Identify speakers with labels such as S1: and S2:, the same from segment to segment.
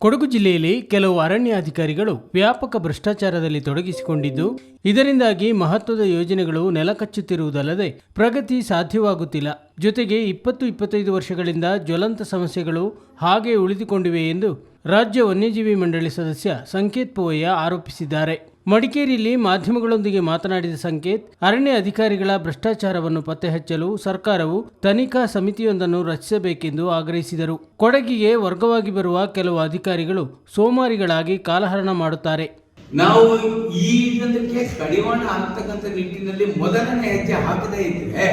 S1: ಕೊಡಗು ಜಿಲ್ಲೆಯಲ್ಲಿ ಕೆಲವು ಅರಣ್ಯ ಅಧಿಕಾರಿಗಳು ವ್ಯಾಪಕ ಭ್ರಷ್ಟಾಚಾರದಲ್ಲಿ ತೊಡಗಿಸಿಕೊಂಡಿದ್ದು, ಇದರಿಂದಾಗಿ ಮಹತ್ವದ ಯೋಜನೆಗಳು ನೆಲಕಚ್ಚುತ್ತಿರುವುದಲ್ಲದೆ ಪ್ರಗತಿ ಸಾಧ್ಯವಾಗುತ್ತಿಲ್ಲ. ಜೊತೆಗೆ ಇಪ್ಪತ್ತು ಇಪ್ಪತ್ತೈದು ವರ್ಷಗಳಿಂದ ಜ್ವಲಂತ ಸಮಸ್ಯೆಗಳು ಹಾಗೆ ಉಳಿದುಕೊಂಡಿವೆ ಎಂದು ರಾಜ್ಯ ವನ್ಯಜೀವಿ ಮಂಡಳಿ ಸದಸ್ಯ ಸಂಕೇತ್ ಪೋಯ್ಯ ಆರೋಪಿಸಿದ್ದಾರೆ. ಮಡಿಕೇರಿಯಲ್ಲಿ ಮಾಧ್ಯಮಗಳೊಂದಿಗೆ ಮಾತನಾಡಿದ ಸಂಕೇತ್, ಅರಣ್ಯ ಅಧಿಕಾರಿಗಳ ಭ್ರಷ್ಟಾಚಾರವನ್ನು ಪತ್ತೆ ಹಚ್ಚಲು ಸರ್ಕಾರವು ತನಿಖಾ ಸಮಿತಿಯೊಂದನ್ನು ರಚಿಸಬೇಕೆಂದು ಆಗ್ರಹಿಸಿದರು. ಕೊಡಗಿಗೆ ವರ್ಗವಾಗಿ ಬರುವ ಕೆಲವು ಅಧಿಕಾರಿಗಳು ಸೋಮಾರಿಗಳಾಗಿ ಕಾಲಹರಣ ಮಾಡುತ್ತಾರೆ.
S2: ನಾವು ಈ ಇದಕ್ಕೆ ಕಡಿವಾಣ ಹಾಕ್ತಕ್ಕಂಥ ನಿಟ್ಟಿನಲ್ಲಿ ಮೊದಲನೇ ಹೆಜ್ಜೆ ಹಾಕದೇ ಇದ್ರೆ,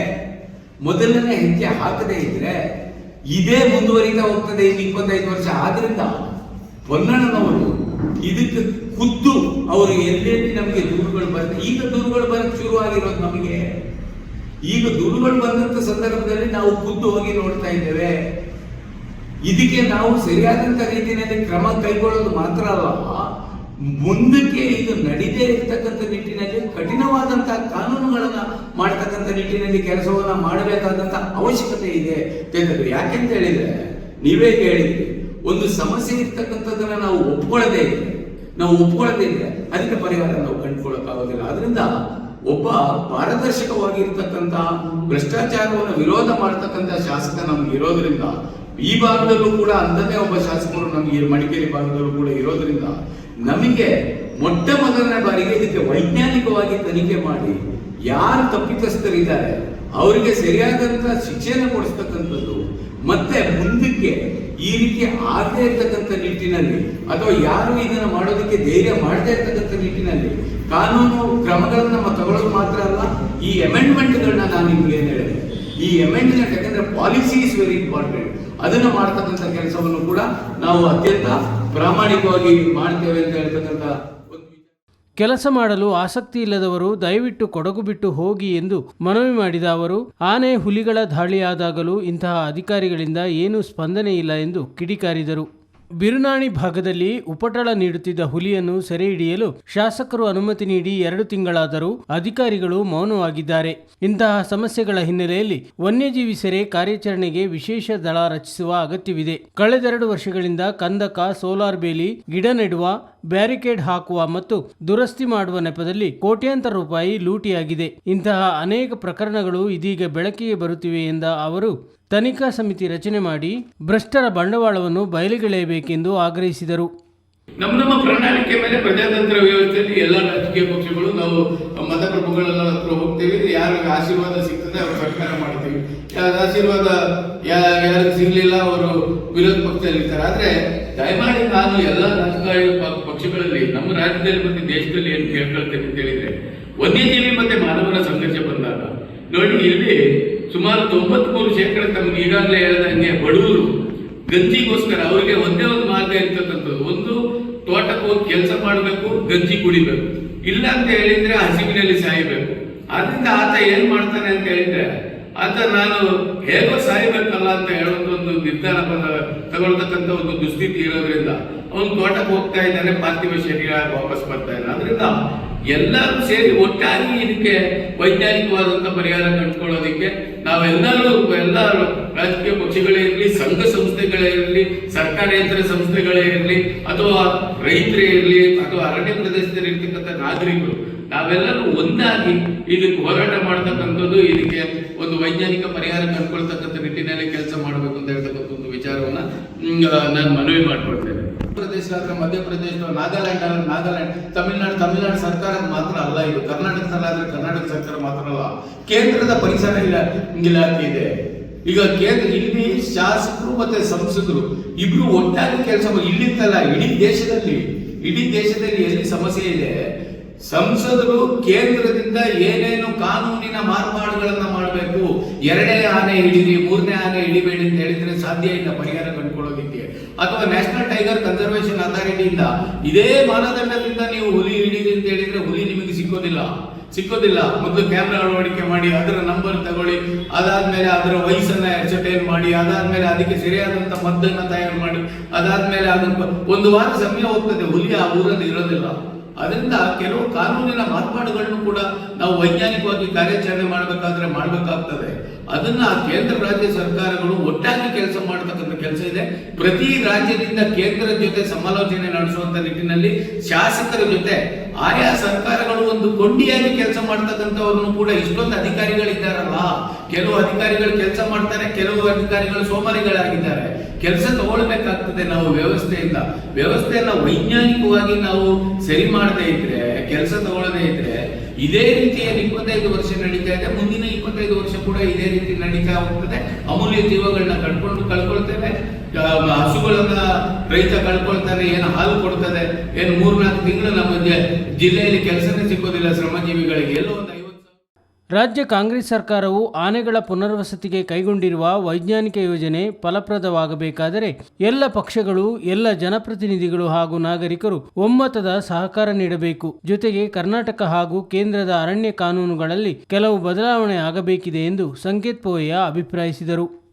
S2: ಮೊದಲನೇ ಹೆಜ್ಜೆ ಹಾಕದೇ ಇದ್ರೆ ಇದೇ ಮುಂದುವರಿತಾ ಹೋಗ್ತದೆ ಇನ್ನು ಇಪ್ಪತ್ತೈದು ವರ್ಷ. ಆದ್ರಿಂದ ಪೊನ್ನಣ್ಣನವರು ಇದಕ್ಕೆ ಖುದ್ದು ಅವರು ಎಲ್ಲೆಲ್ಲಿ ನಮಗೆ ದೂರುಗಳು ಬರುತ್ತೆ ಈಗ ದೂರುಗಳು ಬರಕ್ಕೆ ಶುರು ಆಗಿರೋದು ನಮಗೆ. ಈಗ ದೂರುಗಳು ಬಂದಂತ ಸಂದರ್ಭದಲ್ಲಿ ನಾವು ಖುದ್ದು ಹೋಗಿ ನೋಡ್ತಾ ಇದ್ದೇವೆ. ಇದಕ್ಕೆ ನಾವು ಸರಿಯಾದಂತ ರೀತಿಯಲ್ಲಿ ಕ್ರಮ ಕೈಗೊಳ್ಳೋದು ಮಾತ್ರ ಅಲ್ಲ, ಮುಂದಕ್ಕೆ ಇದು ನಡೀದೇ ಇರ್ತಕ್ಕಂಥ ನಿಟ್ಟಿನಲ್ಲಿ ಕಠಿಣವಾದಂತಹ ಕಾನೂನುಗಳನ್ನ ಮಾಡ್ತಕ್ಕಂಥ ನಿಟ್ಟಿನಲ್ಲಿ ಕೆಲಸವನ್ನ ಮಾಡಬೇಕಾದಂತ ಅವಶ್ಯಕತೆ ಇದೆ. ಯಾಕೆಂತ ಹೇಳಿದ್ರೆ, ನೀವೇ ಹೇಳಿದ್ರಿ ಒಂದು ಸಮಸ್ಯೆ ಇರ್ತಕ್ಕಂಥದ್ದನ್ನ ನಾವು ಒಪ್ಕೊಳ್ಳದೇ ನಾವು ಒಪ್ಕೊಳ್ಳದೇ ಇದ್ರೆ ಅದಕ್ಕೆ ಪರಿಹಾರ ನಾವು ಕಂಡುಕೊಳ್ಳಕ್ಕಾಗೋದಿಲ್ಲ ಆದ್ರಿಂದ ಒಬ್ಬ ಪಾರದರ್ಶಕವಾಗಿರ್ತಕ್ಕಂತಹ ಭ್ರಷ್ಟಾಚಾರವನ್ನು ವಿರೋಧ ಮಾಡತಕ್ಕಂತಹ ಶಾಸಕ ನಮ್ಗೆ ಇರೋದ್ರಿಂದ, ಈ ಭಾಗದಲ್ಲೂ ಕೂಡ ಅಂದನೇ ಒಬ್ಬ ಶಾಸಕರು ನಮಗೆ ಮಡಿಕೇರಿ ಭಾಗದಲ್ಲೂ ಕೂಡ ಇರೋದ್ರಿಂದ ನಮಗೆ ಮೊಟ್ಟ ಮೊದಲನೇ ಬಾರಿಗೆ ಇದಕ್ಕೆ ವೈಜ್ಞಾನಿಕವಾಗಿ ತನಿಖೆ ಮಾಡಿ ಯಾರು ತಪ್ಪಿತಸ್ಥರಿದ್ದಾರೆ, ಅವರಿಗೆ ಸರಿಯಾದಂತಹ ಶಿಕ್ಷೆಯನ್ನು ಕೊಡಿಸ್ತಕ್ಕಂಥದ್ದು ಮತ್ತೆ ಮುಂದಕ್ಕೆ ಈ ರೀತಿ ಆಗದೇ ಇರ್ತಕ್ಕಂಥ ನಿಟ್ಟಿನಲ್ಲಿ ಅಥವಾ ಯಾರು ಇದನ್ನು ಮಾಡೋದಕ್ಕೆ ಧೈರ್ಯ ಮಾಡದೇ ಇರ್ತಕ್ಕಂಥ ನಿಟ್ಟಿನಲ್ಲಿ ಕಾನೂನು ಕ್ರಮಗಳನ್ನು ನಮ್ಮ ತಗೊಳ್ಳೋದು ಮಾತ್ರ ಅಲ್ಲ, ಈ ಅಮೆಂಡ್ಮೆಂಟ್ಗಳನ್ನ ನಾನು ನಿಮ್ಗೆ ಏನು ಹೇಳಿದೆ ಈ ಅಮೆಂಡ್ಮೆಂಟ್ ಯಾಕಂದ್ರೆ ಪಾಲಿಸಿ ಇಸ್ ವೆರಿ ಇಂಪಾರ್ಟೆಂಟ್ ಅದನ್ನ ಮಾಡ್ತಕ್ಕಂಥ ಕೆಲಸವನ್ನು ಕೂಡ ನಾವು ಅತ್ಯಂತ ಪ್ರಾಮಾಣಿಕವಾಗಿ ಮಾಡ್ತೇವೆ ಅಂತ ಹೇಳ್ತಕ್ಕಂಥ.
S1: ಕೆಲಸ ಮಾಡಲು ಆಸಕ್ತಿ ಇಲ್ಲದವರು ದಯವಿಟ್ಟು ಕೊಡಗು ಬಿಟ್ಟು ಹೋಗಿ ಎಂದು ಮನವಿ ಮಾಡಿದ ಅವರು, ಆನೆ ಹುಲಿಗಳ ದಾಳಿಯಾದಾಗಲೂ ಇಂತಹ ಅಧಿಕಾರಿಗಳಿಂದ ಏನೂ ಸ್ಪಂದನೆ ಇಲ್ಲ ಎಂದು ಕಿಡಿಕಾರಿದರು. ಬಿರುನಾಣಿ ಭಾಗದಲ್ಲಿ ಉಪಟಳ ನೀಡುತ್ತಿದ್ದ ಹುಲಿಯನ್ನು ಸೆರೆ ಹಿಡಿಯಲು ಶಾಸಕರು ಅನುಮತಿ ನೀಡಿ ಎರಡು ತಿಂಗಳಾದರೂ ಅಧಿಕಾರಿಗಳು ಮೌನವಾಗಿದ್ದಾರೆ. ಇಂತಹ ಸಮಸ್ಯೆಗಳ ಹಿನ್ನೆಲೆಯಲ್ಲಿ ವನ್ಯಜೀವಿ ಸೆರೆ ಕಾರ್ಯಾಚರಣೆಗೆ ವಿಶೇಷ ದಳ ರಚಿಸುವ ಅಗತ್ಯವಿದೆ. ಕಳೆದೆರಡು ವರ್ಷಗಳಿಂದ ಕಂದಕ, ಸೋಲಾರ್ ಬೇಲಿ, ಗಿಡ ನೆಡುವ, ಬ್ಯಾರಿಕೇಡ್ ಹಾಕುವ ಮತ್ತು ದುರಸ್ತಿ ಮಾಡುವ ನೆಪದಲ್ಲಿ ಕೋಟ್ಯಾಂತರ ರೂಪಾಯಿ ಲೂಟಿಯಾಗಿದೆ. ಇಂತಹ ಅನೇಕ ಪ್ರಕರಣಗಳು ಇದೀಗ ಬೆಳಕಿಗೆ ಬರುತ್ತಿವೆ ಎಂದ ಅವರು ತನಿಖಾ ಸಮಿತಿ ರಚನೆ ಮಾಡಿ ಭ್ರಷ್ಟರ ಬಂಡವಾಳವನ್ನು ಬಯಲಿಗೆಳೆಯಬೇಕೆಂದು ಆಗ್ರಹಿಸಿದರು.
S3: ನಮ್ಮ ನಮ್ಮ ಪ್ರಣಾಳಿಕೆ ಮೇಲೆ ಪ್ರಜಾತಂತ್ರ ವ್ಯವಸ್ಥೆಯಲ್ಲಿ ಎಲ್ಲ ರಾಜಕೀಯ ಪಕ್ಷಗಳು ನಾವು ಮತಪ್ರಭುಗಳೆಲ್ಲ ಹತ್ರ ಹೋಗ್ತೇವೆ. ಯಾರಿಗೆ ಆಶೀರ್ವಾದ ಸಿಗ್ತದೆ, ಅವ್ರು ಸರ್ಕಾರ ಮಾಡ್ತೀವಿ. ಯಾರ ಆಶೀರ್ವಾದ ಯಾರು ಸಿಗ್ಲಿಲ್ಲ, ಅವರು ವಿರೋಧ ಪಕ್ಷದಲ್ಲಿ ಇರ್ತಾರೆ. ಆದ್ರೆ ದಯಮಾಡಿ ನಾನು ಎಲ್ಲ ರಾಜಕೀಯ ಪಕ್ಷಗಳಲ್ಲಿ, ನಮ್ಮ ರಾಜ್ಯದಲ್ಲಿ ಮತ್ತೆ ದೇಶದಲ್ಲಿ ಏನು ಕೇಳ್ಕೊಳ್ತೇನೆ ಅಂತ ಹೇಳಿದ್ರೆ ವನ್ಯಜೀವಿ ಮತ್ತೆ ಮಾನವನ ಸಂಘರ್ಷ ಬಂದಾಗ, ನೋಡಿ ಇಲ್ಲಿ ಸುಮಾರು ತೊಂಬತ್ಮೂರು ಶೇಕಡ ತಮ್ಗೆ ಈಗಾಗಲೇ ಹೇಳಿದಂಗೆ ಬಡವರು ಗಂಜಿಗೋಸ್ಕರ ಅವರಿಗೆ ಒಂದೇ ಒಂದು ಮಾರ್ಗ ಇರ್ತಕ್ಕಂಥದ್ದು. ಒಂದು ತೋಟಕ್ಕೆ ಹೋಗಿ ಕೆಲಸ ಮಾಡಬೇಕು ಗಂಜಿ ಕುಡಿಬೇಕು. ಇಲ್ಲ ಅಂತ ಹೇಳಿದ್ರೆ ಹಸಿವಿನಲ್ಲಿ ಸಾಯಬೇಕು. ಆದ್ರಿಂದ ಆತ ಏನ್ ಮಾಡ್ತಾನೆ ಅಂತ ಹೇಳಿದ್ರೆ, ಆತ ನಾನು ಹೇಗೋ ಸಾಯಬೇಕಲ್ಲ ಅಂತ ಹೇಳೋದು ಒಂದು ನಿರ್ಧಾರ ತಗೊಳ್ತಕ್ಕಂಥ ಒಂದು ದುಸ್ಥಿತಿ ಇರೋದ್ರಿಂದ ಅವನು ತೋಟಕ್ಕೆ ಹೋಗ್ತಾ ಇದ್ದಾನೆ, ಪಾರ್ಥಿವ ಶರೀರ ವಾಪಸ್ ಬರ್ತಾ ಇದ್ದಾನೆ. ಅದರಿಂದ ಎಲ್ಲರೂ ಸೇರಿ ಒಟ್ಟಾಗಿ ಇದಕ್ಕೆ ವೈಜ್ಞಾನಿಕವಾದಂಥ ಪರಿಹಾರ ಕಂಡುಕೊಳ್ಳೋದಕ್ಕೆ ನಾವೆಲ್ಲರೂ ಎಲ್ಲರೂ ರಾಜಕೀಯ ಪಕ್ಷಗಳೇ ಇರಲಿ, ಸಂಘ ಸಂಸ್ಥೆಗಳೇ ಇರಲಿ ಸರ್ಕಾರೇತರ ಸಂಸ್ಥೆಗಳೇ ಇರಲಿ, ಅಥವಾ ರೈತರೇ ಇರಲಿ, ಅಥವಾ ಅರಣ್ಯ ಪ್ರದೇಶದಲ್ಲಿ ಇರ್ತಕ್ಕಂಥ ನಾಗರಿಕರು, ನಾವೆಲ್ಲರೂ ಒಂದಾಗಿ ಇದಕ್ಕೆ ಹೋರಾಟ ಮಾಡ್ತಕ್ಕಂಥದ್ದು ಇದಕ್ಕೆ ಒಂದು ವೈಜ್ಞಾನಿಕ ಪರಿಹಾರ ಕಂಡುಕೊಳ್ತಕ್ಕಂಥ ನಿಟ್ಟಿನಲ್ಲಿ ಕೆಲಸ ಮಾಡಬೇಕು ಅಂತ ಹೇಳ್ತಕ್ಕಂಥ ಒಂದು ವಿಚಾರವನ್ನ ನಾನು ಮನವಿ ಮಾಡ್ಕೊಳ್ತೇನೆ. ಆದ್ರೆ ಮಧ್ಯಪ್ರದೇಶ ನಾಗಾಲ್ಯಾಂಡ್ ಆದರೆ ನಾಗಾಲ್ಯಾಂಡ್, ತಮಿಳುನಾಡು ತಮಿಳುನಾಡು ಸರ್ಕಾರ ಮಾತ್ರ ಅಲ್ಲ ಇದು. ಕರ್ನಾಟಕದಲ್ಲಾದ್ರೆ ಕರ್ನಾಟಕ ಸರ್ಕಾರ ಮಾತ್ರ ಅಲ್ಲ. ಕೇಂದ್ರದ ಪರಿಸರ ಇಲ್ಲ ಇಲಾಖೆ ಇದೆ. ಈಗ ಕೇಂದ್ರ, ಇಲ್ಲಿ ಶಾಸಕರು ಮತ್ತೆ ಸಂಸದರು ಇಬ್ರು ಒಟ್ಟಾಗಿ ಕೆಲಸ ಇಲ್ಲಿಂದಲ್ಲ, ಇಡೀ ದೇಶದಲ್ಲಿ ಇಡೀ ದೇಶದಲ್ಲಿ ಎಲ್ಲಿ ಸಮಸ್ಯೆ ಇದೆ? ಸಂಸದರು ಕೇಂದ್ರದಿಂದ ಏನೇನು ಕಾನೂನಿನ ಮಾರ್ಪಾಡುಗಳನ್ನ ಮಾಡಬೇಕು? ಎರಡನೇ ಆನೆ ಹಿಡಿದಿ ಮೂರನೇ ಆನೆ ಹಿಡಿಬೇಡಿ ಅಂತ ಹೇಳಿದ್ರೆ ಸಾಧ್ಯ ಇಲ್ಲ ಪರಿಹಾರ ಕಂಡುಕೊಳ್ಳೋದಿಕ್ಕೆ. ಅಥವಾ ನ್ಯಾಷನಲ್ ಟೈಗರ್ ಕನ್ಸರ್ವೇಷನ್ ಅಥಾರಿಟಿಯಿಂದ ಇದೇ ಮಾನದಂಡದಿಂದ ನೀವು ಹುಲಿ ಹಿಡಿದಿ ಅಂತ ಹೇಳಿದ್ರೆ ಹುಲಿ ನಿಮಗೆ ಸಿಕ್ಕೋದಿಲ್ಲ. ಸಿಕ್ಕೋದಿಲ್ಲ. ಮೊದಲು ಕ್ಯಾಮ್ರಾ ಅಳವಡಿಕೆ ಮಾಡಿ, ಅದರ ನಂಬರ್ ತಗೊಳ್ಳಿ, ಅದಾದ್ಮೇಲೆ ಅದರ ವಯಸ್ಸನ್ನ ಎಚ್ಚಟೇನ್ ಮಾಡಿ, ಅದಾದ್ಮೇಲೆ ಅದಕ್ಕೆ ಸರಿಯಾದಂತ ಮದ್ದನ್ನ ತಯಾರು ಮಾಡಿ, ಅದಾದ್ಮೇಲೆ ಅದನ್ನ ಒಂದು ವಾರ ಸಮಯ ಹೋಗ್ತದೆ. ಹುಲಿ ಆ ಊರಲ್ಲಿ ಇರೋದಿಲ್ಲ. ಅದರಿಂದ ಕೆಲವು ಕಾನೂನಿನ ಮಾರ್ಪಾಡುಗಳನ್ನು ಕೂಡ ನಾವು ವೈಜ್ಞಾನಿಕವಾಗಿ ಕಾರ್ಯಾಚರಣೆ ಮಾಡಬೇಕಾದ್ರೆ ಮಾಡಬೇಕಾಗ್ತದೆ. ಅದನ್ನ ಕೇಂದ್ರ ರಾಜ್ಯ ಸರ್ಕಾರಗಳು ಒಟ್ಟಾಗಿ ಕೆಲಸ ಮಾಡತಕ್ಕಂಥ ಕೆಲಸ ಇದೆ. ಪ್ರತಿ ರಾಜ್ಯದಿಂದ ಕೇಂದ್ರದ ಜೊತೆ ಸಮಾಲೋಚನೆ ನಡೆಸುವಂತ ನಿಟ್ಟಿನಲ್ಲಿ ಶಾಸಕರ ಜೊತೆ ಆಯಾ ಸರ್ಕಾರಗಳು ಒಂದು ಕೊಂಡಿಯಾಗಿ ಕೆಲಸ ಮಾಡ್ತಕ್ಕಂಥವ್ರನ್ನು ಕೂಡ ಇಷ್ಟೊಂದು ಅಧಿಕಾರಿಗಳಿದ್ದಾರಲ್ಲ. ಕೆಲವು ಅಧಿಕಾರಿಗಳು ಕೆಲಸ ಮಾಡ್ತಾರೆ, ಕೆಲವು ಅಧಿಕಾರಿಗಳು ಸೋಮಾರಿಗಳಾಗಿದ್ದಾರೆ. ಕೆಲಸ ತಗೊಳ್ಬೇಕಾಗ್ತದೆ ನಾವು ವ್ಯವಸ್ಥೆಯಿಂದ. ವ್ಯವಸ್ಥೆಯನ್ನ ವೈಜ್ಞಾನಿಕವಾಗಿ ನಾವು ಸರಿ ಮಾಡದೇ ಇದ್ರೆ, ಕೆಲಸ ತಗೊಳ್ಳದೇ ಇದ್ರೆ, ಇದೇ ರೀತಿಯಲ್ಲಿ ಇಪ್ಪತ್ತೈದು ವರ್ಷ ನಡೀತಾ ಇದೆ. ಮುಂದಿನ ಇಪ್ಪತ್ತೈದು ವರ್ಷ ಕೂಡ ಇದೇ ರೀತಿ ನಡೀತಾ ಹೋಗ್ತದೆ. ಅಮೂಲ್ಯ ಜೀವಗಳನ್ನ ಕಳ್ಕೊಂಡು ಕಳ್ಕೊಳ್ತೇವೆ. ಹಸುಗಳನ್ನ ರೈತ ಕಳ್ಕೊಳ್ತಾನೆ, ಏನು ಹಾಲು ಕೊಡ್ತದೆ, ಏನು ಮೂರ್ನಾಲ್ಕು ತಿಂಗಳು ನಮ್ಮ ಜಿಲ್ಲೆಯಲ್ಲಿ ಕೆಲಸನೇ ಸಿಗೋದಿಲ್ಲ ಶ್ರಮಜೀವಿಗಳಿಗೆ. ಎಲ್ಲೋ ಒಂದು
S1: ರಾಜ್ಯ ಕಾಂಗ್ರೆಸ್ ಸರ್ಕಾರವು ಆನೆಗಳ ಪುನರ್ವಸತಿಗೆ ಕೈಗೊಂಡಿರುವ ವೈಜ್ಞಾನಿಕ ಯೋಜನೆ ಫಲಪ್ರದವಾಗಬೇಕಾದರೆ ಎಲ್ಲ ಪಕ್ಷಗಳು, ಎಲ್ಲ ಜನಪ್ರತಿನಿಧಿಗಳು ಹಾಗೂ ನಾಗರಿಕರು ಒಮ್ಮತದ ಸಹಕಾರ ನೀಡಬೇಕು. ಜೊತೆಗೆ ಕರ್ನಾಟಕ ಹಾಗೂ ಕೇಂದ್ರದ ಅರಣ್ಯ ಕಾನೂನುಗಳಲ್ಲಿ ಕೆಲವು ಬದಲಾವಣೆ ಆಗಬೇಕಿದೆ ಎಂದು ಸಂಕೇತ್ ಪೋಯ ಅಭಿಪ್ರಾಯಿಸಿದರು.